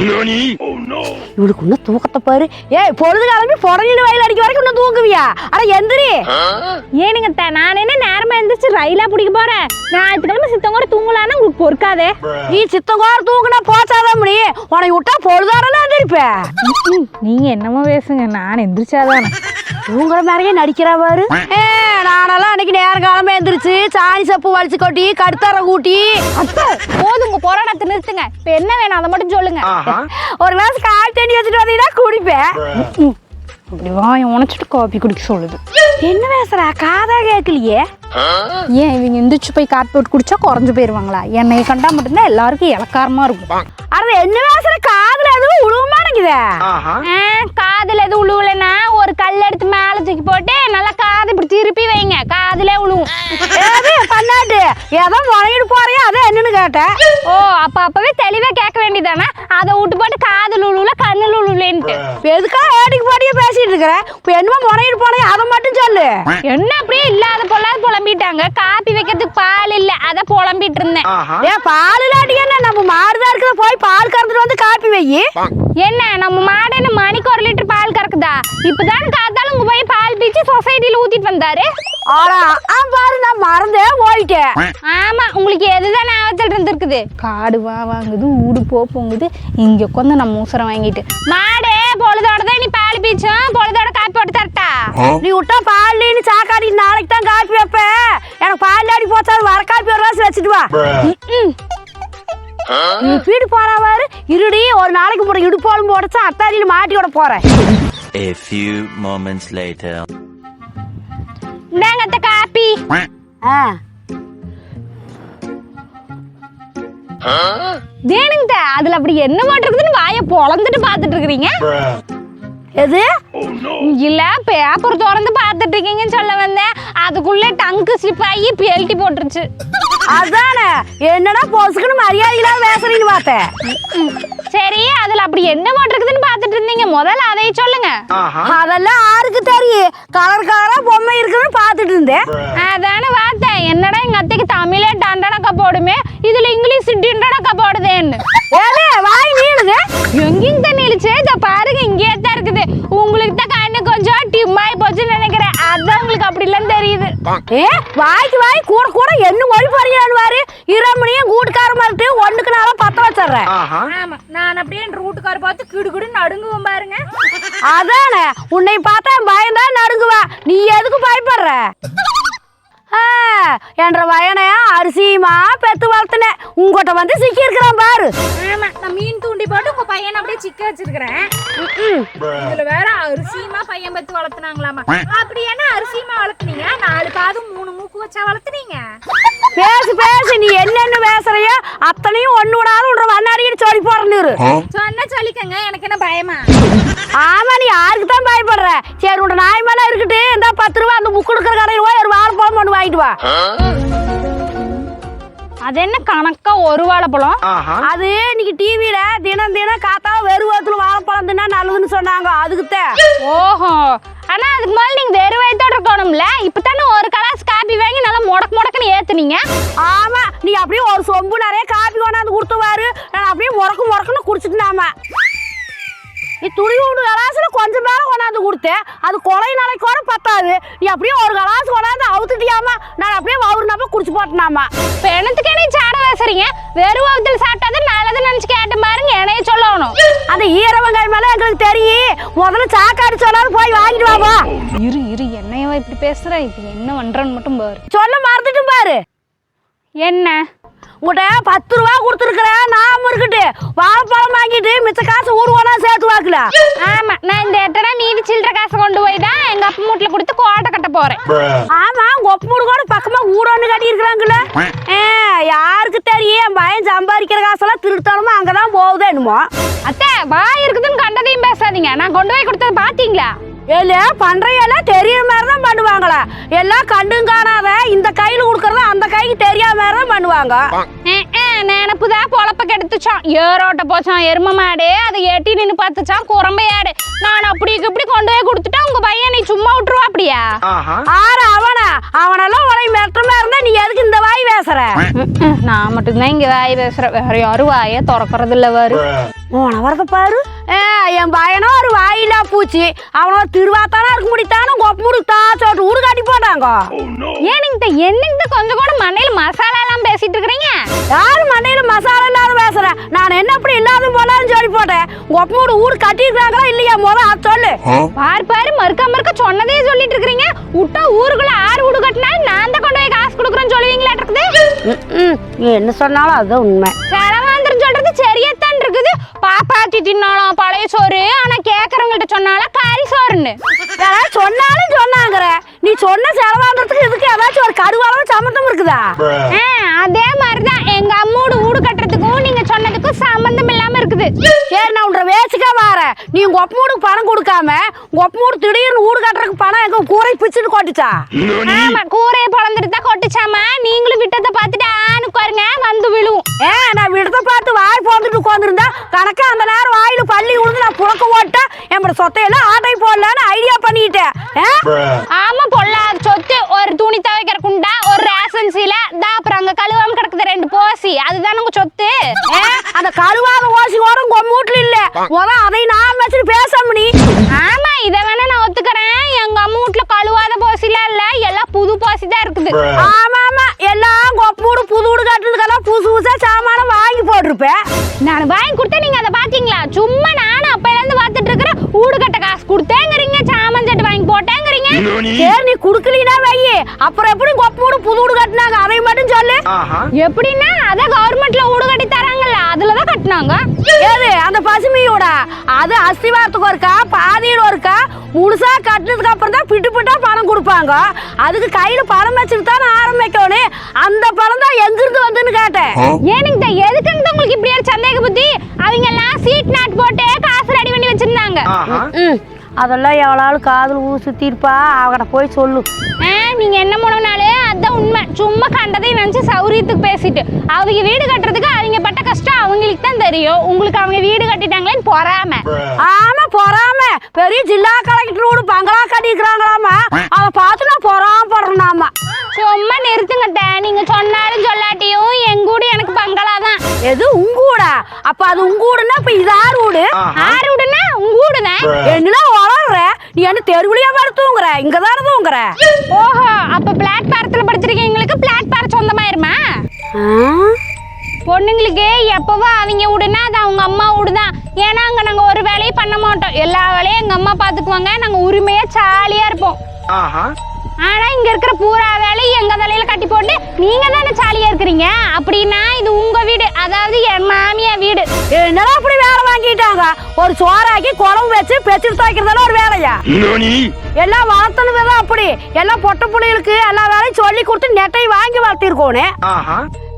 இவளுக்கு இன்னும் தூக்கத்தை பாரு. ஏய் பொழுது கிளம்பி புடங்கிட்டு வயல் அடிக்க வரைக்கும் இன்னும் தூங்குவியா? அட எந்திரி. ஏனுங்க நான் என்ன நேரமா எந்திரிச்சு ரயிலா பிடிக்க போறேன்? ஞாயிற்றுக்கிழமை சித்தம் கூட தூங்கலான்னு உங்களுக்கு பொறுக்காதே. நீ சித்தங்கோர தூக்குனா போச்சாதான் முடி? உனக்கு விட்டா பொழுதாரெல்லாம் எந்திரிப்ப நீங்க என்னமோ பேசுங்க. நான் எந்திரிச்சாதானே. தூங்குற மாதிரியே நடிக்கிறா பாரு. ஏ நானெல்லாம் அன்னைக்கு நேரம் காலமே எந்திரிச்சு சாணி சப்பு வலிச்சு கொட்டி கடுத்தார கூட்டி. அத்தை போதும் போராட்டத்தை நிறுத்துங்க. இப்ப என்ன வேணும் அதை மட்டும் சொல்லுங்க. ஒரு கிளாஸ் கால் தண்ணி வச்சுட்டு வந்தீங்கன்னா குடிப்பேன். அப்படி வாயை உணைச்சிட்டு காபி குடிக்க சொல்லுது. என்ன பேசுற? காதா கேட்கலையே? ஏன் இவங்க எந்திரிச்சு போய் காப்பி போட்டு குடிச்சா குறைஞ்சு போயிருவாங்களா? என்னைய கண்டா மட்டும்தான் எல்லாருக்கும் இலக்காரமா இருக்கும். அட என்ன பேசுற? காதுல எதுவும் உழுவமானங்குதே ஆ, காதுல எதுவும் உழுவலைன்னா ஒரு கல் எடுத்து மேல தூக்கி போட்டு நல்லா காது இப்படி திருப்பி வைங்க. காதுல உழுவும். பண்ணாட்டு? ஏதோ முறையிட்டு போறியா? அதான் என்னன்னு கேட்டேன் ஓ அப்ப அப்பவே தெளிவா கேட்க வேண்டியதானே? அதை விட்டு போட்டு காதுல உழுவுல கண்ணுல உழுவுலன்ட்டு. எதுக்கா ஏடிக்கு பாடியே பேசிட்டு இருக்கிற இப்ப என்னமோ முறையிட்டு போனே அதை மட்டும் சொல்லு. என்ன அப்படியே இல்லாத பொல்லாத புலம்பிட்டாங்க. காப்பி வைக்கிறதுக்கு பால் இல்ல அத புலம்பிட்டு இருந்தேன். ஏ பால் இல்லாட்டி என்ன? நம்ம மாடுதான் இருக்குது போய் பால் கறந்துட்டு வந்து காப்பி வை என்ன நம்ம மாடு என்ன மணிக்கு ஒரு லிட்டர் பால் கறக்குதா? இப்பதான் காத்தாலும் உங்க போய் பால் பீச்சு சொசைட்டில ஊத்திட்டு வந்தாரு. பாரு நான் மறந்தே போயிட்டேன். ஆமா உங்களுக்கு எதுதான் ஞாபகத்தில் இருந்திருக்குது? காடு வா வாங்குது ஊடு போ போங்குது. இங்க உட்காந்து நம்ம மூசரம் வாங்கிட்டு. மாடு பொழுதோட தான் நீ பால் பீச்சும் பொழுதோட காப்பி போட்டு தரட்டா நீ விட்டா பால்லின்னு சாக்காடி நாளைக்கு தான் காப்பி வைப்பேன் எனக்கு பால் ஆடி போச்சா வர காப்பி ஒரு வாசி வச்சுட்டு வா. நீ வீடு போறாவாரு இருடி ஒரு நாளைக்கு முறை இடுப்பாலும் போடச்சா அத்தாடியில மாட்டி விட போறேன் A few moments later. இந்தாங்க அத்தை காப்பி ஆ தேனுங்க அதுல அப்படி என்ன மாட்டிருக்குதுன்னு வாயை பொழந்துட்டு பாத்துட்டு இருக்கிறீங்க எது? இல்ல பேப்பர் திறந்து பாத்துட்டு இருக்கீங்கன்னு சொல்ல வந்தேன். அதுக்குள்ள டங்கு ஸ்லிப் ஆகி பெல்ட்டி போட்டுருச்சு. அதானே. என்னடா பொசுக்குன்னு மரியாதை இல்லாத பேசுறீன்னு பார்த்தேன். சரி அதுல அப்படி என்ன போட்டிருக்குதுன்னு பாத்துட்டு இருந்தீங்க. முதல்ல அதை சொல்லுங்க. அதெல்லாம் யாருக்கு தெரியும்? கலர் கலரா பொம்மை இருக்குன்னு பார்த்துட்டு இருந்தேன். அதானே பார்த்தேன். என்னடா எங்க அத்தைக்கு தமிழே டண்டனக்கா போடுமே? இதுல இங்கிலீஷ் டிண்டனக்கா போடுதேன்னு. ஏலே வாய் நீளுது. எங்கேயும் இழுச்சு இதை பாருங்க இங்கேயே தான் இருக்குது. உங்களுக்கு தான் கண்ணு கொஞ்சம் டிம்மாய் போச்சுன்னு நினைக்கிறேன். அதான் உங்களுக்கு அப்படிலாம் தெரியுது. ஏ வாய்க்கு வாய் கூட கூட என்ன மொழி பறியாடுவாரு ஆமா நான் அப்படியே ரூட்டுக்கார பார்த்து கிடுகிடு நடுங்குவோம் பாருங்க. அதானே உன்னை பார்த்தா பயந்தா நடுங்குவேன். நீ எதுக்கு பயப்படுற? என்ற வயனை அரிசியுமா பெத்து வளர்த்துனேன். உங்ககிட்ட வந்து சிக்கி இருக்கிறான் பாரு. ஆமா நான் மீன் தூண்டி போட்டு உங்க பையனை அப்படியே சிக்க வச்சிருக்கிறேன். இதுல வேற அரிசியமா பையன் பத்து வளர்த்துனாங்களாமா. அப்படி என்ன அரிசியமா வளர்த்துனீங்க? நாலு காது மூணு மூக்கு வச்சா வளர்த்துனீங்க? பேசு பேசு நீ என்னென்ன பேசுறியோ அத்தனையும் ஒண்ணு விடாத உன்ற வண்ணாடிக்கிட்டு சொல்லி போறேன்னு சொன்ன சொல்லிக்கங்க எனக்கு என்ன பயமா? ஆமா நீ யாருக்கு தான் பயப்படுற? சரி உன் நாய் மேல இருக்கட்டு இந்த பத்து ரூபா அந்த புக்கு எடுக்கிற கடையில் போய் வாங்கிட்டு வா அது என்ன கணக்கா ஒரு வாழைப்பழம் அது இன்னைக்கு டிவியில தினம் தினம் காத்தா வெறுவத்துல வாழைப்பழம் தின்னா நல்லதுன்னு சொன்னாங்க அதுக்குத்தான் ஓஹோ. ஆனா அதுக்கு மேல நீங்க வெறும் வயித்தோட இருக்கணும்ல? இப்பதானே ஒரு கலாஸ் காப்பி வாங்கி நல்லா முடக்கு முடக்குன்னு ஏத்துனீங்க? ஆமா நீ அப்படியே ஒரு சொம்பு நிறைய காப்பி கொண்டாந்து கொடுத்துவாரு. நான் அப்படியே முறக்கு முறக்குன்னு குடிச்சிட்டுனாம நீ துணி விடு கலாசுல கொஞ்சம் மேல கொண்டாந்து கொடுத்தேன் அது கொலை நாளைக்கு கூட பத்தாது. நீ அப்படியே ஒரு கலாசு கொண்டாந்து அவுத்துட்டியாமா? நான் அப்படியே வவுறு நம்ப குடிச்சு போட்டனாமா? இப்ப எனத்துக்கு என்ன சாட பேசுறீங்க? வெறும் வகுத்தில் சாப்பிட்டாதான் நல்லது நினைச்சு கேட்டு பாருங்க என்னைய சொல்லணும். அந்த ஈரவங்காய் மேல எங்களுக்கு தெரியும். முதல்ல சாக்காடு சொன்னாலும் போய் வாங்கிட்டு வாப்பா இரு இரு என்னையவா இப்படி பேசுற? இப்ப என்ன பண்றன்னு மட்டும் பாரு. சொல்ல மறந்துட்டு பாரு. என்ன? உங்கள்கிட்ட பத்து ரூபா கொடுத்துருக்குறேன் நாம இருக்கட்டு வாழைப்பழம் வாங்கிட்டு மிச்ச காசு ஊருவானா சேர்த்து வாக்கல. ஆமா நான் இந்த எட்டனா மீதி சில்லற காசு கொண்டு போய் தான் எங்க அப்பா மூட்டில கொடுத்து கோட்டை கட்ட போறேன். ஆமா கொப்பமூடு கூட பக்கமா ஒண்ணு கட்டி இருக்கிறாங்கல்ல யாருக்கு தெரியும்? என் பையன் சம்பாதிக்கிற காசெல்லாம் திருத்தணுமோ அங்கதான் போகுது என்னமோ அத்தை வாய் இருக்குதுன்னு கண்டதையும் பேசாதீங்க. நான் கொண்டு போய் கொடுத்தது பாத்தீங்களா இல்ல பண்றையெல்லாம் தெரியற மாதிரி தான் பண்ணுவாங்களா. எல்லாம் கண்டும் காணாத இந்த கையில கொடுக்கறத அந்த கைக்கு தெரியாத மாதிரி தான் பண்ணுவாங்க நினப்பு தான் பொழப்ப கெடுத்து போச்சான் ஏரோட்ட போச்சான் எரும மாடு அதை எட்டி நின்னு பார்த்துச்சான் குரம்பையாடு நான் அப்படி இப்படி கொண்டு போய் கொடுத்துட்டா உங்க பையன் நீ சும்மா விட்டுருவா அப்படியா? ஆறு அவனா? அவனெல்லாம் உரை மெட்டமா இருந்தா நீ எதுக்கு இந்த வாய் பேசுற. நான் மட்டும்தான் இங்க வாய் பேசுறேன் வேற யாரும் வாயை திறக்கறது இல்ல வாரு உன வரத பாரு. ஏ, என் பையனோ ஒரு வாயிலா பூச்சி. அவனோ திருவாத்தானா இருக்க முடித்தானு கொப்பமுடு தாச்சோட்டு ஊடு காட்டி போட்டாங்க. ஏன் நீங்க என்னங்க கொஞ்சம் கூட மண்டையில மசாலா எல்லாம் பேசிட்டு இருக்கிறீங்க? யாரு மண்டையில மசாலா இல்லாத பேசுற? நான் என்ன அப்படி இல்லாத போலான்னு சொல்லி போட்டேன். கொப்பமுடு ஊடு கட்டியிருக்காங்களா இல்லையா அது சொல்லு. பாரு பாரு மறுக்க மறுக்க சொன்னதே சொல்லிட்டு இருக்கிறீங்க. விட்டா ஊருக்குள்ள ஆறு வீடு கட்டினா நான் தான் கொண்டு போய் காசு கொடுக்குறேன்னு சொல்லுவீங்களா இருக்குது என்ன சொன்னாலும் அதுதான் உண்மை. செலவாந்திரம் சொல்றது சரியத்தான் இருக்குது. பாப்பாத்தி தின்னாலும் பழைய சோறு. ஆனா கேக்குறவங்கள்ட்ட சொன்னாலும் கறி சோறுன்னு. சொன்னாலும் சொன்னாங்கிற. நீ சொன்ன செலவான்றதுக்கு இதுக்கு ஏதாச்சும் ஒரு கடுவாளவு சம்மந்தம் இருக்குதா? ஆ, அதே மாதிரிதான். எங்க அம்மோடு வீடு கட்டுறதுக்கும் நீங்க சொன்னதுக்கும் சம்பந்தம் இல்லாம இருக்குது. சரி நான் உன்ற வேச்சுக்கா வாரேன். நீ உங்க ஒப்பமூடுக்கு பணம் கொடுக்காம உங்க ஒப்பமூடு திடீர்னு வீடு கட்டுறதுக்கு பணம் எங்க கூரை பிச்சுட்டு கொட்டுச்சா? ஆமா கூரையை பிளந்துட்டு தான் கொட்டுச்சாமா? நீங்களும் விட்டதை பார்த்துட்டு ஆணு பாருங்க வந்து விழுவும். ஏ நான் விடத்தை பார்த்து வாய் போந்துட்டு உட்காந்துருந்தா கணக்கா அந்த நேரம் வாயில பள்ளி விழுந்து நான் புழக்க ஓட்டேன். என்னோட சொத்தையெல்லாம் ஆட்டை போடலான்னு ஐடியா பண்ணிட்டேன்? ஆமா பொல்லாத சொத்து. ஒரு துணி துவைக்கிற குண்டா ஒரு ரேஷன் சீல தா அப்புறம் அங்க கழுவாம கிடக்குது ரெண்டு போசி. அதுதான் உங்க சொத்து? ஏ, அந்த கழுவாத ஓசி ஓரம் வீட்டுல இல்ல. முத அதை நான் வச்சுட்டு பேசாம நீ. ஆமா இத வேணா நான் ஒத்துக்கறேன். எங்க அம்மா வீட்ல கழுவாத போசிலாம் இல்ல. எல்லாம் புது போசி தான் இருக்குது. ஆமா ஆமா. எல்லாம் கொப்பூடு புது வீடு கட்டுறதுக்கெல்லாம் புதுசு புதுசா சாமானம் வாங்கி போட்டிருப்பேன். நான் வாங்கி கொடுத்தா நீங்க அதை பாத்தீங்களா? சும்மா நானும் அப்பையில இருந்து பாத்துட்டு இருக்கிறேன் ஊடு கட்ட சரி நீ குடுக்கலீனா வையி. அப்புறம் எப்படி கொப்பூடு புது வீடு கட்டினாங்க? அதை மட்டும் சொல்லு. எப்படின்னா அத கவர்மெண்ட்ல ஊடு கட்டி தராங்கல்ல அதுலதான் கட்டினாங்க. ஏது அந்த பசுமையோட? அது அஸ்திவாரத்துக்கு ஒருக்கா பாதியில் ஒருக்கா முழுசா கட்டினதுக்கு அப்புறம் தான் பிட்டு பிட்டா பணம் கொடுப்பாங்க. அதுக்கு கையில பணம் வச்சுட்டு தானே ஆரம்பிக்கணும் அந்த பணம் தான் எங்கிருந்து வந்துன்னு கேட்டேன். ஏனுங்க எதுக்குன்னு உங்களுக்கு இப்படி சந்தேக புத்தி? அவங்க எல்லாம் சீட் நாட் போட்டு காசு ரெடி பண்ணி வச்சிருந்தாங்க. அதெல்லாம் எவ்வளோ காதல் ஊ சுத்திருப்பா அவகிட்ட போய் சொல்லு. நீங்க என்ன பண்ணனாலே அதான் உண்மை. சும்மா கண்டதை நினைச்சு சௌரியத்துக்கு பேசிட்டு. அவங்க வீடு கட்டுறதுக்கு அவங்க பட்ட கஷ்டம் அவங்களுக்கு தான் தெரியும். உங்களுக்கு அவங்க வீடு கட்டிட்டாங்களேன்னு பொறாம. ஆமா பொறாம. பெரிய ஜில்லா கலெக்டர் வீடு பங்களா கட்டிக்கிறாங்களாமா அதை பார்த்து நான் பொறாம போடுறேனாமா சும்மா நிறுத்துங்கட்ட. நீங்க சொன்னாலும் சொல்லாட்டியும் எங்க வீடு எனக்கு பங்களா தான் எது உங்க வீடா அப்ப அது உங்க வீடுன்னா இப்ப இது ஆறு வீடு ஆறு வீடுனா உங்க வீடு தான் என்னடா வளர்ற? நீ என்ன தெருவுலயே படுத்து தூங்குற? இங்க தானே தூங்குற? ஓஹோ அப்ப பிளாட்பாரத்துல படிச்சிருக்கீங்களுக்கு பிளாட்பாரம் சொந்தமாயிருமா? பொண்ணுங்களுக்கு எப்பவோ அவங்க வீடுனா அது அவங்க அம்மா வீடு தான் ஏன்னா அங்க நாங்க ஒரு வேலையும் பண்ண மாட்டோம். எல்லா வேலையும் எங்க அம்மா பாத்துக்குவாங்க. நாங்க உரிமையா ஜாலியா இருப்போம். ஆனா இங்க இருக்கிற பூரா வேலையும் எங்க தலையில கட்டி போட்டு நீங்க தானே ஜாலியா இருக்கிறீங்க அப்படின்னா இது உங்க வீடு. அதாவது என் மாமியா வீடு. என்னடா அப்படி வேலை வாங்கிட்டாங்க? ஒரு சோறாக்கி குழம்பு வச்சு பெச்சிட்டு துவைக்கிறதால ஒரு வேலையா? எல்லாம் வளர்த்தனு விதம் அப்படி. எல்லாம் பொட்ட பிள்ளைகளுக்கு எல்லா வேலையும் சொல்லி கொடுத்து நெட்டை வாங்கி வளர்த்திருக்கோன்னு.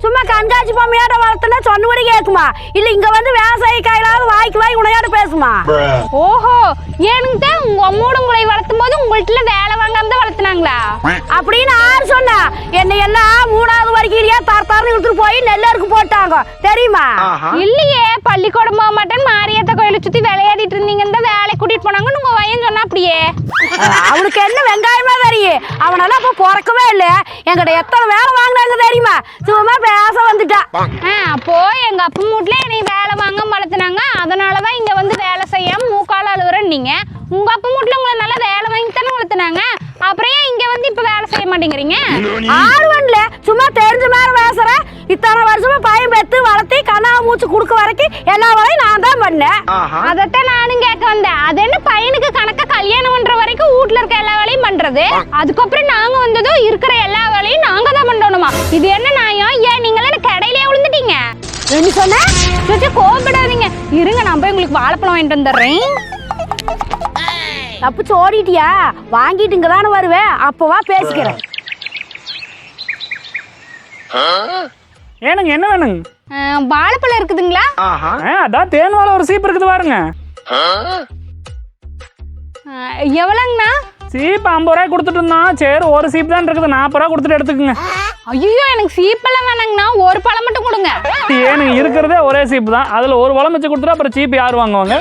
சும்மா கண்காட்சி பொம்மையாட்ட வளர்த்துனா? சொன்னபடி கேட்குமா இல்ல இங்க வந்து விவசாய கையிலாவது வாய்க்கு வாய் உனையாட பேசுமா? ஓஹோ ஏனுங்க தான் உங்க அம்மோட உங்களை வளர்த்தும் போது உங்கள்ட்ட வேலை வாங்காம தான் வளர்த்துனாங்களா? அப்படின்னு ஆறு சொன்னா. என்னை எல்லாம் மூணாவது வரைக்கிலேயே தர தரன்னு இழுத்துட்டு போய் நெல்லருக்கு போட்டாங்க. தெரியுமா? இல்லையே பள்ளிக்கூடம் போக மாட்டேன்னு மாரியத்த கோயிலை சுத்தி விளையாடிட்டு இருந்தீங்கன்னு தான் வேலை கூட்டிட்டு போனாங்கன்னு உங்க பையன் சொன்னா அப்படியே. அவனுக்கு என்ன வெங்காயமா தெரியும்? அவனால அப்ப பிறக்கவே இல்ல. என்கிட்ட எத்தனை வேலை வாங்கினாங்க தெரியுமா? சும்மா பேச வந்துட்டா. ஆ, அப்போ எங்க அப்பா வீட்ல என்னை வேலை வாங்க வளர்த்துனாங்க. அதனாலதான் இங்க வந்து வேலை செய்யாம மூக்கால அழுகுறேன்னீங்க உங்க அப்பா வீட்ல உங்களை நல்லா வேலை வாங்கி தானே வளர்த்துனாங்க. அப்புறம் ஏன் இங்க வந்து இப்ப வேலை செய்ய மாட்டேங்கிறீங்க? ஆர்வன்ல சும்மா தெரிஞ்ச மாதிரி பேசுற. இத்தனை வருஷமா பையன் பெத்து வளர்த்தி கண்ணா மூச்சு குடுக்க வரைக்கும் எல்லா வேலையும் நான் தான் பண்ணேன். அதத்தான் நானும் கேட்க வந்தேன். அது என்ன பையனுக்கு கணக்கா கல்யாணம் பண்ற வரைக்கும் வீட்ல இருக்க எல்லா வேலையும் பண்றது? அதுக்கப்புறம் நாங்க வந்ததும் இருக்கிற எல்லா வேலையும் நாங்க தான் பண்ணணுமா? இது என்ன நியாயம்? ஏன் நீங்களே எனக்கு கடையிலேயே விழுந்துட்டீங்க? என்ன சொன்ன? கோபப்படாதீங்க இருங்க நான் போய் உங்களுக்கு வாழைப்பழம் வாங்கிட்டு வந்துடுறேன். தப்பிச்சு ஓடிட்டியா? வாங்கிட்டு இங்க தானே வருவேன் அப்பவா பேசிக்கிறேன். ஏனுங்க என்ன வேணுங்க? வாழைப்பழம் இருக்குதுங்களா? ஆ, அதான் தேன் வாழை ஒரு சீப் இருக்குது பாருங்க. எவ்வளோங்கண்ணா? சீப் ஐம்பது ரூபாய் கொடுத்துட்டு இருந்தான் சரி ஒரு சீப் தான் இருக்குது. நாற்பது ரூபா கொடுத்துட்டு எடுத்துக்கோங்க. ஐயோ எனக்கு சீப்பெல்லாம் வேணாங்கண்ணா. ஒரு பழம் மட்டும் கொடுங்க. ஏனுங்க இருக்கிறதே ஒரே சீப் தான். அதில் ஒரு பழம் வச்சு கொடுத்துட்டா அப்புறம் சீப் யார் வாங்குவாங்க?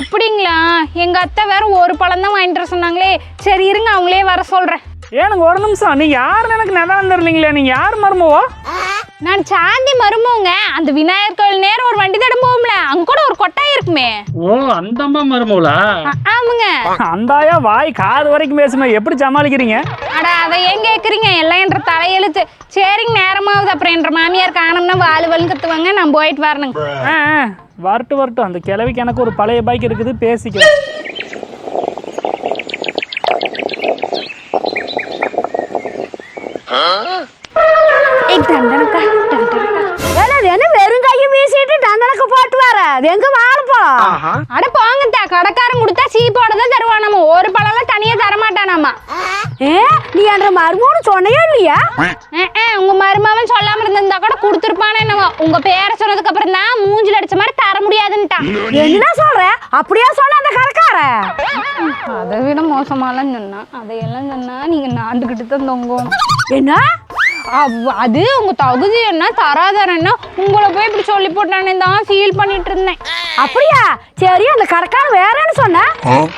அப்படிங்களா? எங்க அத்தை வேற ஒரு பழம் தான் வாங்கிட்டு வர சொன்னாங்களே. சரி இருங்க அவங்களே வர சொல்றேன். ஏனுங்க ஒரு நிமிஷம். நீங்கள் யாருன்னு எனக்கு நதான் தெரியலீங்களே நீங்கள் யார் மருமவோ நான் சாந்தி மருமவங்க அந்த விநாயகர் கோயில் நேரம் ஒரு வண்டி தடம் போகும்ல அங்க கூட ஒரு கொட்டாய் இருக்குமே. ஓ அந்த அம்மா மருமவளா ஆமாங்க. அந்தாயா வாய் காது வரைக்கும் பேசுமே. எப்படி சமாளிக்கிறீங்க? அட அதை ஏன் கேக்குறீங்க? எல்லாம் என்ற தலையெழுத்து. சரிங்க நேரமாவது அப்புறம் என்ற மாமியார் காணோம்னா வலு கத்துவாங்க. நான் போயிட்டு வரணுங்க. ஆ ஆ, வரட்டும் வரட்டும். அந்த கிழவிக்கு எனக்கு ஒரு பழைய பைக் இருக்குது. பேசிக்கலாம். கையை வீசிட்டு தண்டனுக்கு போட்டு வர? அது எங்க அட தா கடைக்காரன் கொடுத்தா சீப்போட தான் தருவானாமா ஒரு பழம்லாம் தனியா தரமாட்டானாமா ஏ நீ என்ற மருமூணு சொன்னையா இல்லையா? உங்க மருமவன் சொல்லாம இருந்திருந்தா கூட கொடுத்துருப்பானே என்னவோ. உங்க பேரை சொன்னதுக்கு அப்புறம் தான் மூஞ்சில அடிச்ச மாதிரி தர முடியாதுன்ட்டான் என்ன சொல்ற? அப்படியே சொன்ன அந்த கரக்கார அதை விட மோசமாலாம் சொன்னா அதையெல்லாம் சொன்னா நீங்க நாண்டுகிட்டு தான் தொங்கும். என்ன? அவ்- அது உங்க தகுதி என்ன தராதரன்னா உங்களை போய் இப்படி சொல்லி போட்டானே தான் ஃபீல் பண்ணிட்டு இருந்தேன். அப்படியா? சரி அந்த கடைக்கார வேற என்ன சொன்ன?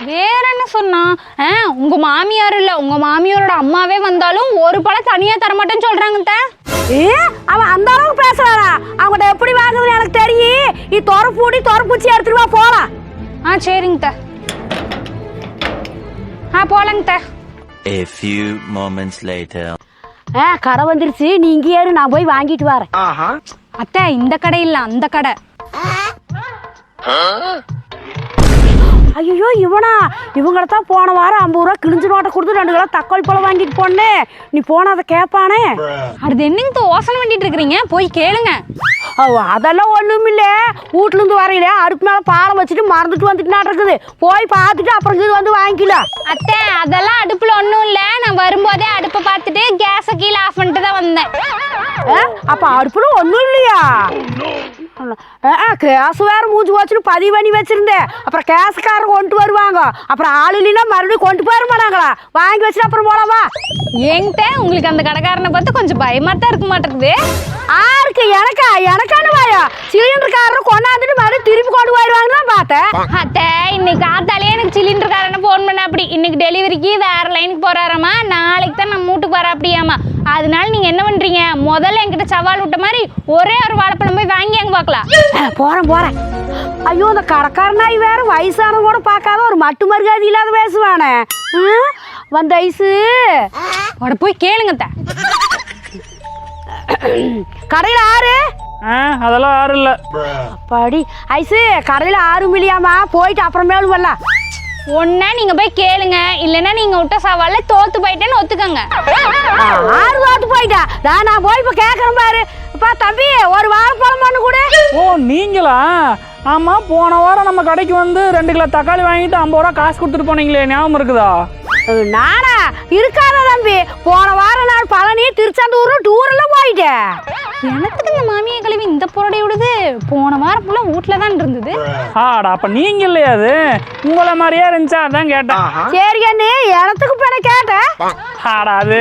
வேற என்ன சொன்னா? ஆ, உங்க மாமியார் இல்ல உங்க மாமியாரோட அம்மாவே வந்தாலும் ஒரு பழம் தனியா தரமாட்டேன்னு சொல்றாங்க அத்தை. ஏ அவன் அந்த அளவுக்கு பேசுறானா அவங்ககிட்ட எப்படி வாங்குதுன்னு எனக்கு தெரியும். நீ தொர பூடி தொர பூச்சி எடுத்துட்டு வா போலாம். ஆ சரிங்க ஆ போலங்க A few moments later. ஆ கடை வந்துருச்சு. நீ இங்கே ஏறு நான் போய் வாங்கிட்டு வரேன். அத்தை இந்த கடை இல்ல அந்த கடை. ஐயோ இவனா. இவங்கள தான் போன வாரம் ஐம்பது ரூபா கிழிஞ்சு நோட்டை கொடுத்து ரெண்டு கிலோ தக்காளி பழம் வாங்கிட்டு போனே நீ போன அதை கேட்பானே அது என்னங்க யோசனை பண்ணிட்டு இருக்கிறீங்க? போய் கேளுங்க. அதெல்லாம் ஒண்ணும் இல்ல வீட்டுல இருந்து வரையில அடுப்பு மேல பாலம் வச்சுட்டு மறந்துட்டு வந்துட்டு இருக்குது. போய் பார்த்துட்டு அப்புறம் இது வந்து வாங்கிக்கலாம். அத்தை அதெல்லாம் அடுப்புல ஒண்ணும் இல்ல. நான் வரும்போதே அடுப்பை பார்த்துட்டு கேஸை கீழே ஆஃப் பண்ணிட்டு தான் வந்தேன். அப்ப அடுப்புல ஒண்ணும் இல்லையா? கேஸ் வேற மூஞ்சி வச்சுன்னு பதிவு பண்ணி வச்சிருந்தேன். அப்புறம் கேஸுக்காரங்க கொண்டு வருவாங்க. அப்புறம் ஆள் இல்லைன்னா மறுபடியும் கொண்டு போயிட மாட்டாங்களா? வாங்கி வச்சுட்டு அப்புறம் போலாமா? ஏங்கிட்ட உங்களுக்கு அந்த கடைக்காரனை பார்த்து கொஞ்சம் பயமா தான் இருக்க மாட்டேங்குது. ஆருக்கு எனக்கா எனக்கான வாயா சிலிண்டர்காரர் கொண்டாந்துட்டு மறுபடியும் திருப்பி கொண்டு போயிடுவாங்கன்னு தான் பார்த்தேன் அத்தை இன்னைக்கு காத்தாலே எனக்கு சிலிண்டர்காரனை ஃபோன் பண்ண அப்படி இன்னைக்கு டெலிவரிக்கு வேற லைனுக்கு போறாராமா நாளைக்கு தான் நம்ம வீட்டுக்கு வர அப்படியாமா அதனால நீங்க என்ன பண்றீங்க முதல்ல என்கிட்ட சவால் விட்ட மாதிரி ஒரே ஒரு வாழைப்பழம் போய் வாங்கி அங்க பார்க்கலாம் போறேன் போறேன் ஐயோ இந்த கடைக்காரனாய் வேற வயசானவங்க கூட பார்க்காத ஒரு மட்டு மருகாதி இல்லாத பேசுவானே ம், வந்த ஐசு போய் கேளுங்க அத்தை கடையில் ஆறு? ஆ அதெல்லாம் யாரும் இல்லை. அப்பாடி ஐசு கடையில் ஆறு மில்லியாமா போயிட்டு அப்புறமேலும் வரலாம் ஒன்னா நீங்க போய் கேளுங்க. இல்லைன்னா நீங்க விட்ட சவால்ல தோத்து போயிட்டேன்னு ஒத்துக்கங்க. ஆறு தோத்து போயிட்டா. நான் நான் போய் இப்போ கேட்குறேன் பாரு. அப்பா தம்பி ஒரு வாழைப்பழம் ஒன்று கொடு? ஓ நீங்களா? ஆமாம் போன வாரம் நம்ம கடைக்கு வந்து ரெண்டு கிலோ தக்காளி வாங்கிட்டு ஐம்பது ரூபா காசு கொடுத்துட்டு போனீங்களே ஞாபகம் இருக்குதா? நானா? இருக்காத தம்பி. போன வாரம் நான் பழனி திருச்செந்தூர் டூரெல்லாம் போயிட்டேன் எனக்கு இந்த மாமியை கழுவி இந்த பொருடை விடுது. போன வாரம் ஃபுல்லா வீட்ல தான் இருந்தது. ஆடா அப்போ நீங்க இல்லையா அது? உங்களை மாதிரியே இருந்துச்சா? அதான் கேட்டேன். சரி அண்ணே எனத்துக்கு இப்போ கேட்டேன் ஆடா அது.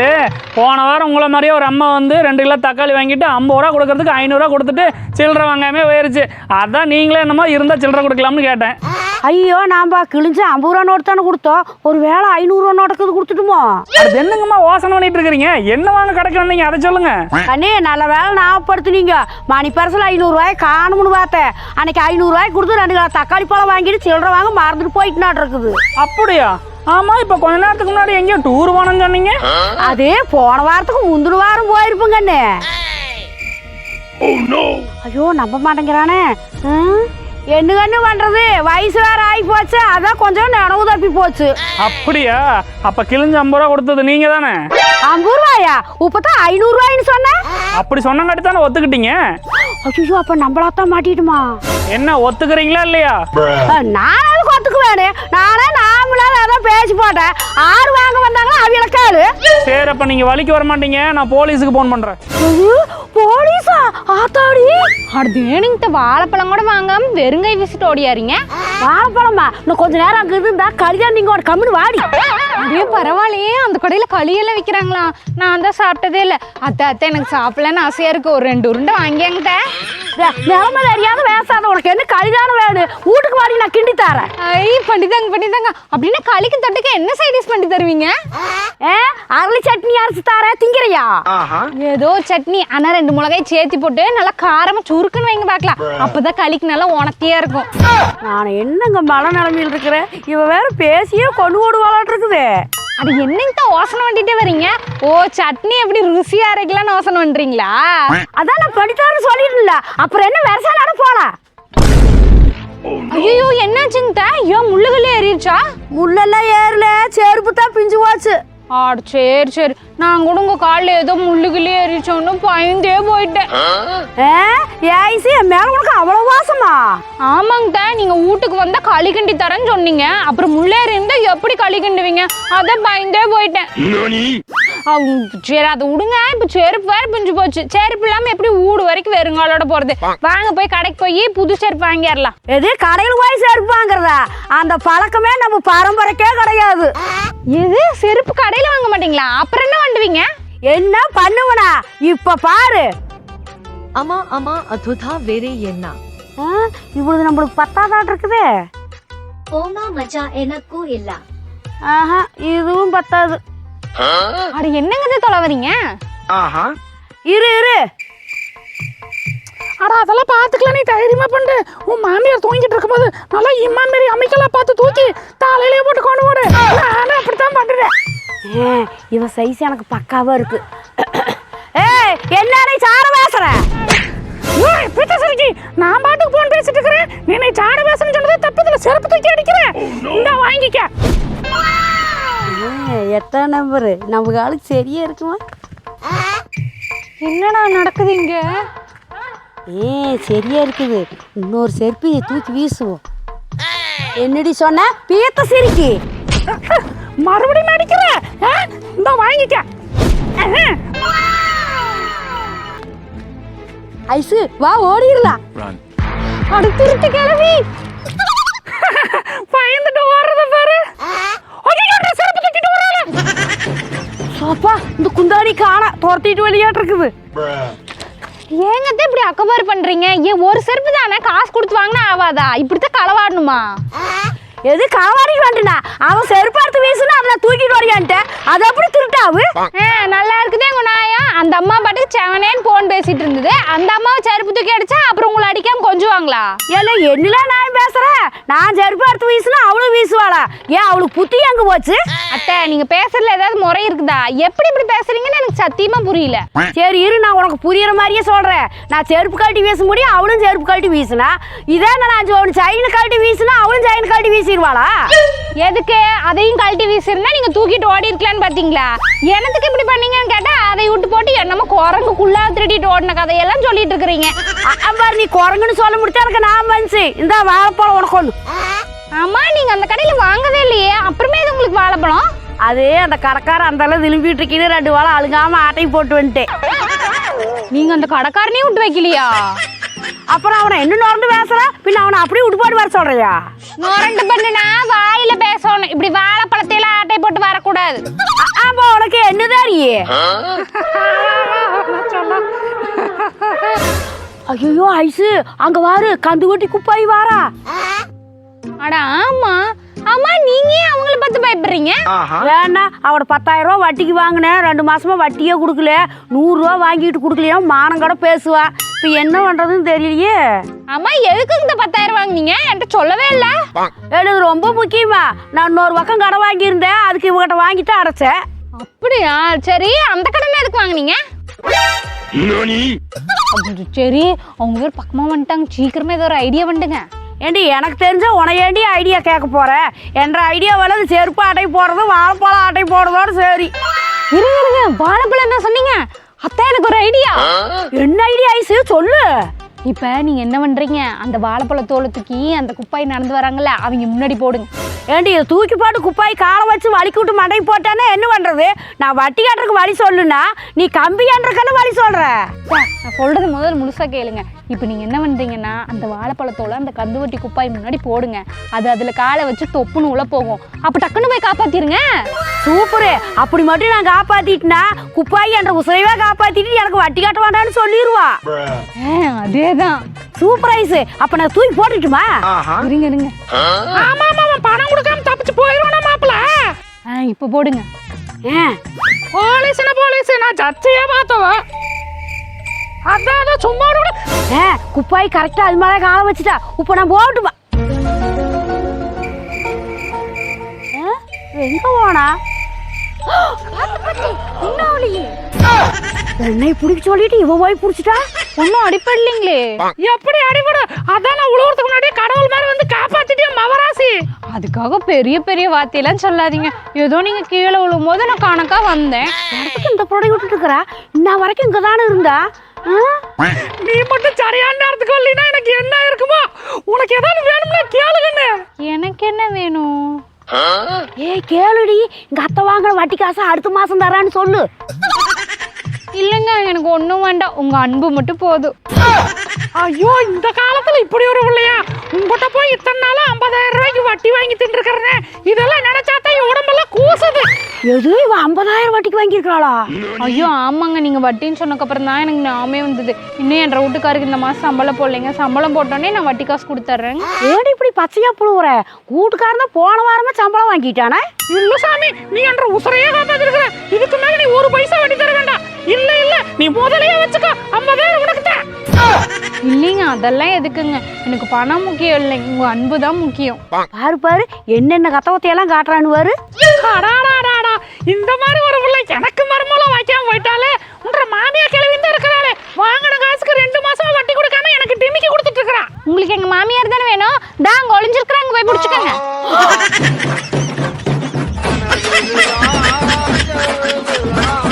போன வாரம் உங்களை மாதிரியே ஒரு அம்மா வந்து ரெண்டு கிலோ தக்காளி வாங்கிட்டு ஐம்பது ரூபா கொடுக்கறதுக்கு ஐநூறுரூவா கொடுத்துட்டு சில்லறை வாங்காமே போயிருச்சு. அதான் நீங்களே என்னமோ இருந்தால் சில்லறை கொடுக்கலாம்னு கேட்டேன். ஐயோ நாம கிழிஞ்சு ஐம்பது ரூபா நோட்டு தானே கொடுத்தோம். ஒரு வேளை ஐநூறுரூவா நோட்டுக்கு கொடுத்துட்டுமோ? அது என்னங்கம்மா யோசனை பண்ணிட்டு இருக்கிறீங்க? என்ன வாங்க கடைக்கு வந்தீங்க? அதை சொல்லுங்க. அண்ணே நல்ல வேலை ஞாபகப்படுத்துனீங்க. மணி பரிசில் ஐநூறுரூவாய் காணும்னு பார்த்தேன். அன்னைக்கு ஐநூறுரூவாய்க்கு கொடுத்து ரெண்டு கிலோ தக்காளி பழம் வாங்கிட்டு சில்லறை வாங்க மறந்துட்டு போயிட்டு நாட்டு இருக்குது. அப்படியா? ஆமா இப்ப கொஞ்ச நேரத்துக்கு முன்னாடி எங்கேயோ டூர் போனோம்னு சொன்னீங்க. அது போன வாரத்துக்கு முந்தின வாரம் போயிருப்புங்க அண்ணே ஐயோ நம்ப மாட்டேங்கிறானே. ம், என்ன கண்ணு பண்றது? வயசு வேற ஆகி போச்சு அதான் கொஞ்சம் நினைவு தப்பி போச்சு. அப்படியா? அப்ப கிழிஞ்சு ஐம்பது ரூபா கொடுத்தது நீங்க தானே ஐம்பது ரூபாயா? இப்பதான் ஐநூறு ரூபாய்ன்னு சொன்னேன் அப்படி சொன்னங்காட்டி தானே ஒத்துக்கிட்டீங்க? ஐயோ அப்ப நம்மளாத்தான் மாட்டிட்டுமா? என்ன ஒத்துக்கிறீங்களா இல்லையா? நான் அதுக்கு ஒத்துக்குவேனே. நானே நாமளால அதான் பேசி போட்டேன். ஆறு வாங்க வந்தாங்களா? அவியலக்காரு சரி அப்ப நீங்க வலிக்கு வர மாட்டீங்க. நான் போலீஸுக்கு போன் பண்றேன். போலீஸா? ஆத்தாடி. அடுத்து ஏனுங்கிட்ட வாழைப்பழம் கூட வாங்காம வெறுங்கை விசிட்டு ஓடியாருங்க வாழைப்பழமா? இன்னும் கொஞ்ச நேரம் அங்க இருந்தா கல்யாணம் நீங்க ஒரு கம்முனு வாடி. அப்படியே பரவாயில்லையே அந்த கடையில களியெல்லாம் விற்கிறாங்களா நான் தான் சாப்பிட்டதே இல்லை. அத்தை அத்தை எனக்கு சாப்பிடலன்னு ஆசையா இருக்கு. ஒரு ரெண்டு உருண்டை வாங்கியாங்கிட்ட நிலமை தெரியாத பேசாத உனக்கு என்ன கழிதான வேணும் வீட்டுக்கு வாடி நான் கிண்டி தரேன். ஐ பண்ணிதாங்க பண்ணிதாங்க. அப்படின்னா களிக்கு தொட்டுக்க என்ன சைடிஸ் பண்ணி தருவீங்க? ஏ அரளி சட்னி அரைச்சு தரேன் திங்கிறியா? ஏதோ சட்னி ஆனா ரெண்டு மிளகாய் சேர்த்து போட்டு நல்லா காரமா சுருக்குன்னு வைங்க பார்க்கலாம். அப்பதான் களிக்கு நல்லா உணர்த்தியா இருக்கும். நான் என்னங்க மழை நிலமையில் இருக்கிறேன் இவ வேற பேசியே கொண்டு ஓடுவாளாட்டு இருக்குது. அது என்னங்க யோசனை பண்ணிட்டே வரீங்க? ஓ சட்னி எப்படி ருசியா அரைக்கலாம்னு யோசனை பண்றீங்களா? அதான் நான் படித்தாரு சொல்லிடல அப்புறம் என்ன வெரசாலாட போலாம் ஐயோ என்னாச்சுங்க? ஏன் முள்ளுகளே ஏறிடுச்சா முள்ளெல்லாம் ஏறல. செருப்பு தான் பிஞ்சு போச்சு ஆடு சரி சரி. நான் கூட உங்க காலில் ஏதோ முள்ளுகளே ஏறிச்சோன்னு பயந்தே போயிட்டேன். ஏ ஏசி என் மேல உனக்கு அவ்வளவு வாசமா? ஆமாங்க தா, நீங்க வீட்டுக்கு வந்தா களி கிண்டி தரேன்னு சொன்னீங்க. அப்புறம் முள்ளேறி இருந்தா எப்படி களி கிண்டுவீங்க அதான் பயந்தே போயிட்டேன். சரி அதை விடுங்க இப்போ செருப்பு வேற பிஞ்சு போச்சு. செருப்பு இல்லாமல் எப்படி ஊடு வரைக்கும் வெறுங்காலோட போகிறது வாங்க போய் கடைக்கு போய் புது செருப்பு வாங்கிடலாம். எது கடையில் போய் செருப்பு வாங்குறதா? அந்த பழக்கமே நம்ம பரம்பரைக்கே கிடையாது. எது? செருப்பு கடையில் வாங்க மாட்டீங்களா? அப்புறம் என்ன பண்ணுவீங்க என்ன பண்ணுவனா? இப்போ பாரு. அம்மா அம்மா அதுதா வேற என்ன? இவ்வளவு நம்மளுக்கு பத்தாதான் இருக்குது. ஓமா மச்சா எனக்கும் இல்ல. ஆஹா இதுவும் பத்தாது. அட என்னங்க தொலை வரீங்க இரு இரு. அடா அதெல்லாம் பார்த்துக்கலாம் நீ தைரியமா பண்ணு. உன் மாமியார் தூங்கிட்டு இருக்கும்போது நல்லா இம்மான் மாரி அமைக்கலாம் பார்த்து தூக்கி தலையிலே போட்டு கொண்டு போடு. நானும் அப்படித்தான் பண்ணுறேன் ஏ, இவ சைஸ் எனக்கு பக்காவா இருக்கு. ஏய் என்ன சார பேசுற? பித்த சரிக்கி. நான் பாட்டுக்கு போன் பேசிட்டு இருக்கிறேன். நீ என்னை சாட பேசணும்னு சொன்னதே தப்பதுல செருப்பு தூக்கி அடிக்கிறேன். இந்த வாங்கிக்க. ஏ, எத்தனை நம்பரு? நம்ம ஆளுக்கு சரியா இருக்குமா? என்னடா நடக்குது இங்க? ஏ சரியா இருக்குது. இன்னொரு செருப்பி தூக்கி வீசுவோம். என்னடி சொன்ன? பீத்த சிரிக்கி. மறுபடியும் அடிக்கிற ஆ? இந்த வாங்கிக்க. ஐசு வா ஓடிடலாம். Run. அட திருட்டு கிளவி பயந்துட்டு ஓடுறத பாரு ஐயோ நான் செருப்பு தூக்கிட்டு வரால சோப்பா இந்த குந்தாடி காண துரத்திட்டு வெளியாட்டு இருக்குது ஏங்கத்த இப்படி அக்கபாரு பண்றீங்க? ஏன் ஒரு செருப்பு தானே? காசு கொடுத்து வாங்கினா ஆவாதா? இப்படித்தான் களவாடணுமா? எது களவாடிக்கு வேண்டுனா அவன் செருப்பு எடுத்து வீசுனா அதில் தூக்கிட்டு வரையான்ட்டேன். அது எப்படி திருட்டாவு நல்லா இருக்குதே உங்க நாயம் அந்த அம்மா பாட்டுக்கு செவனேன்னு போன் பேசிட்டு இருந்தது. அந்த அம்மாவை செருப்பு தூக்கி அடிச்சா அப்புறம் உங்களை அடிக்காம கொஞ்சுவாங்களா? ஏல என்னல நான் பேசுறேன் நான் செருப்பு எடுத்து வீசுனா அவளும் வீசுவாளா? ஏன் அவளுக்கு புத்தி எங்க போச்சு? அத்தை நீங்க பேசுறதுல ஏதாவது முறை இருக்குதா? எப்படி இப்படி பேசுறீங்கன்னு எனக்கு சத்தியமா புரியல. சரி இரு நான் உனக்கு புரியுற மாதிரியே சொல்றேன். நான் செருப்பு கழட்டி வீச முடியும் அவளும் செருப்பு கழட்டி வீசுனா இதே நான் செயின் கழட்டி வீசுனா அவளும் செயின் கழட்டி வீசிடுவாளா? எதுக்கு? அதையும் கழட்டி வீசிருந்தா நீங்க தூக்கிட்டு ஓடி இருக்கலாம்னு பாத்தீங்களா? என்னத்துக்கு இப்படி பண்ணீங்கன்னு கேட்டா அதை விட்டு போட்டு என்னமோ குரங்குக்குள்ளா திருடிட்டு ஓடின கதையெல்லாம் சொல்லிட்டு இருக்கிறீங்க. பாரு நீ குரங்குன்னு சொல்ல முடிச்சா எனக்கு நான் மனுச்சு இந்த வாழைப்பழம் உனக்கு ஒன்று ஆமா நீங்க அந்த கடையில வாங்கவே இல்லையே. அப்புறமே இது உங்களுக்கு வாழைப்பழம் அது அந்த கடைக்காரன் அந்த அளவு திரும்பிட்டு இருக்கீங்க. ரெண்டு வாழை அழுகாம ஆட்டையும் போட்டு வந்துட்டேன். நீங்க அந்த கடைக்காரனையும் விட்டு வைக்கலையா? அப்புறம் அவனை என்ன நொறந்து பேசுற? பின்ன அவனை அப்படியே விட்டு போட்டு வர சொல்றியா? நோரண்டு பண்ணுனா வாயில பேசணும். இப்படி வாழைப்பழத்தையெல்லாம் ஆட்டை போட்டு வரக்கூடாது. ஆமா உனக்கு என்னதான் நீ? ஐயோ ஐசு அங்க வாரு கந்து கொட்டி குப்பாய் வாரா. அட ஆமா. ஆமா நீங்க அவங்கள பார்த்து பயப்படுறீங்க? வேணா அவட பத்தாயிரம் ரூபா வட்டிக்கு வாங்கினேன். ரெண்டு மாசமா வட்டியே கொடுக்கல. நூறு ரூபா வாங்கிட்டு கொடுக்கலையா? மானம் கூட பேசுவா. இப்ப என்ன பண்றதுன்னு தெரியலையே. ஆமா எதுக்கு இந்த பத்தாயிரம் வாங்குனீங்க? என்கிட்ட சொல்லவே இல்ல. எனக்கு ரொம்ப முக்கியமா. நான் இன்னொரு பக்கம் கடை வாங்கியிருந்தேன். அதுக்கு இவகிட்ட வாங்கிட்டு அடைச்சேன். அப்படியா? சரி அந்த கடனை எதுக்கு வாங்குனீங்க? சரி அவங்க பேர் பக்கமா வந்துட்டாங்க. சீக்கிரமே ஏதோ ஒரு ஐடியா வந்துங்க ஏண்டி எனக்கு தெரிஞ்ச உனையேண்டி ஐடியா கேட்க போறேன் என்ற ஐடியா வலது செருப்பு அட்டை போடுறது வாழைப்பழம் அட்டை போடுறதோட சரி. இருங்க இருங்க. வாழைப்பழம் என்ன சொன்னீங்க? அத்தை எனக்கு ஒரு ஐடியா என்ன ஐடியா ஐசு? சொல்லு. இப்ப நீங்க என்ன பண்றீங்க? அந்த வாழைப்பழ தோலை தூக்கி அந்த குப்பாய் நடந்து வராங்கல்ல அவங்க முன்னாடி போடுங்க. ஏண்டி இதை தூக்கி போட்டு குப்பாய் காலை வச்சு வலிக்கு விட்டு மண்டை போட்டானே என்ன பண்றது? நான் வட்டி கட்டுறதுக்கு வழி சொல்லுனா நீ கம்பி கட்டுறதுக்கான வழி சொல்ற? அத்தை, நான் சொல்றது முதல்ல முழுசா கேளுங்க. இப்போ நீங்கள் என்ன பண்ணுறீங்கன்னா அந்த வாழைப்பழத்தோட அந்த கந்துவட்டி குப்பாய் முன்னாடி போடுங்க. அது அதில் காலை வச்சு தொப்புன்னு உள்ள போகும். அப்போ டக்குன்னு போய் காப்பாற்றிருங்க சூப்பரு அப்படி மட்டும் நான் காப்பாத்திட்டேன்னா குப்பாய் என்ற உசுரைவே காப்பாத்திட்டு எனக்கு வட்டி கட்ட வேண்டாம்னு சொல்லிடுவா அதே தான் சூப்பர் ஐஸ். அப்ப நான் தூக்கி போட்டுட்டுமா? இருங்க இருங்க. ஆமா ஆமா பணம் கொடுக்காம தப்பிச்சு மாப்பிள? ஆ இப்போ போடுங்க. ஏன்? போலீஸ்னா போலீஸ் நான் சர்ச்சையே பார்த்தவ. அதான் அதான் சும்மா கூட ஏ குப்பாய் கரெக்டா அது மாதிரி காலை வச்சுட்டா இப்போ நான் போகட்டுமா எங்க போனா? என்னை பிடிக்க சொல்லிட்டு இவன் போய் பிடிச்சிட்டா? ஒன்றும் அடிப்படலைங்களே. எப்படி அடிபடும் அதான் நான் உழுவுறதுக்கு முன்னாடியே கடவுள் மாதிரி வந்து காப்பாத்திட்டே மவராசி. அதுக்காக பெரிய பெரிய வார்த்தையெல்லாம் சொல்லாதீங்க. ஏதோ நீங்கள் கீழே விழும்போது நான் கணக்கா வந்தேன். இந்த புடவை விட்டுட்டு இருக்கிறா? இன்ன வரைக்கும் இங்க தானே இருந்தா? நீ மட்டும் சரியான நேரத்துக்கு வரலைன்னா எனக்கு என்ன இருக்குமோ? உனக்கு ஏதாவது வேணும்னா கேளுங்கன்னு எனக்கு என்ன வேணும்? ஏய் கேளுடி. இங்க அத்தை வாங்குற வட்டி காசை அடுத்த மாசம் தரான்னு சொல்லு. இல்லைங்க எனக்கு ஒன்றும் வேண்டாம். உங்கள் அன்பு மட்டும் போதும். ஐயோ இந்த காலத்துல இப்படி ஒரு பிள்ளையா? உங்ககிட்ட போய் இத்தனை நாளா ஐம்பதாயிரம் ரூபாய்க்கு வட்டி வாங்கி தின்றுக்கிறனே இதெல்லாம் நினைச்சாதான் என் உடம்பெல்லாம் கூசுது. எது இவ ஐம்பதாயிரம் வட்டிக்கு வாங்கியிருக்காளா ஐயோ ஆமாங்க நீங்கள் வட்டின்னு சொன்னக்கப்புறம் தான் எனக்கு ஞாபகமே வந்தது. இன்னும் என் வீட்டுக்காருக்கு இந்த மாதம் சம்பளம் போடலைங்க. சம்பளம் போட்டோன்னே நான் வட்டி காசு கொடுத்துட்றேன் ஏடி இப்படி பச்சையா புழுவுற? வீட்டுக்காரன் தான் போன வாரமே சம்பளம் வாங்கிட்டானே? இல்ல சாமி நீ என்ற உசரையே காப்பாத்திருக்கிற. இதுக்கு மேல நீ ஒரு பைசா வட்டி தர வேண்டாம். இல்ல இல்ல. நீ முதலையே வச்சுக்கோ. ஐம்பதாயிரம் உனக்கு தான் இல்லைங்க அதெல்லாம் எதுக்குங்க? எனக்கு பணம் முக்கியம் இல்லை. உங்க அன்பு தான் முக்கியம். பாரு பாரு. என்னென்ன கத்தவத்தையெல்லாம் காட்டுறானுவாரு அடாடாடாடா இந்த மாதிரி ஒரு பிள்ளை எனக்கு மருமலம் வைக்காம போயிட்டாலே உன்ற மாமியா கிளவிந்து இருக்கிறாளே. வாங்கின காசுக்கு ரெண்டு மாசமா வட்டி கொடுக்காம எனக்கு டிமிக்கி கொடுத்துட்டு இருக்கிறான் உங்களுக்கு எங்க மாமியார் தானே வேணும்? தாங்க ஒளிஞ்சிருக்கிறாங்க போய் பிடிச்சிக்கோங்க. Oh,